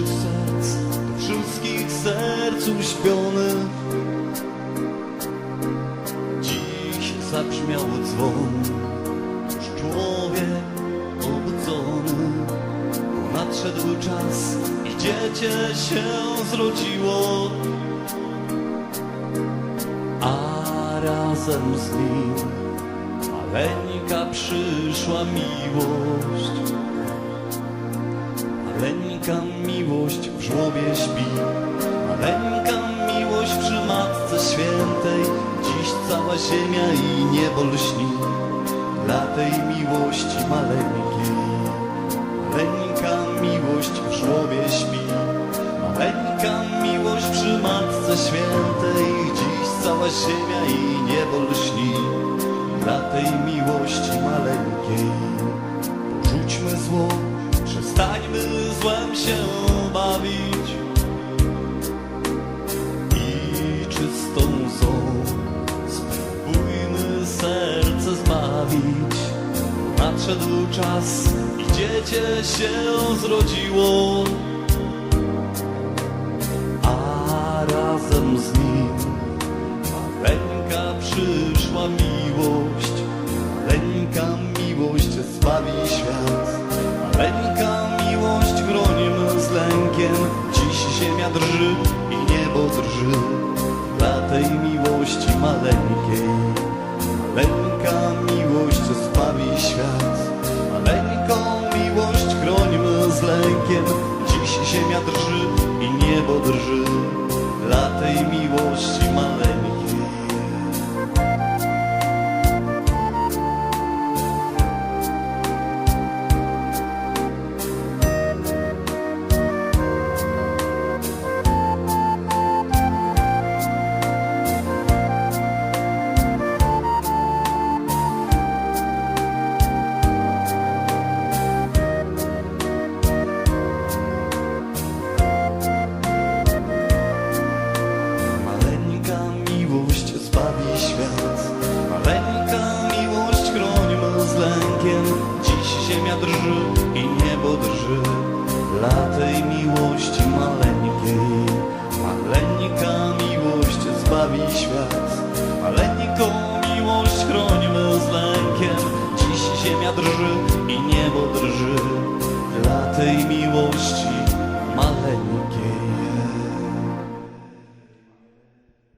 najgorszych serc do wszystkich serc uśpionych Dziś zabrzmiał dzwon Już człowiek obudzony. Nadszedł czas i dziecię się zrodziło. A razem z nim Maleńka przyszła miłość. Maleńka miłość w żłobie śpi, maleńka miłość przy Matce Świętej. Dziś cała ziemia i niebo lśni dla tej miłości maleńkiej. Maleńka miłość w żłobie śpi, maleńka miłość przy Matce Świętej. Dziś cała ziemia i niebo lśni dla tej miłości maleńkiej. Porzućmy zło, przestańmy złem się bawić i czystą łzą spróbujmy serce zbawić. Nadszedł czas i dziecię się zrodziło, a razem z nim maleńka przyszła miłość. Maleńka miłość zbawi świat. Maleńka i zbawi świat. Maleńką miłość chronimy z lękiem. Dziś ziemia drży i niebo drży dla tej miłości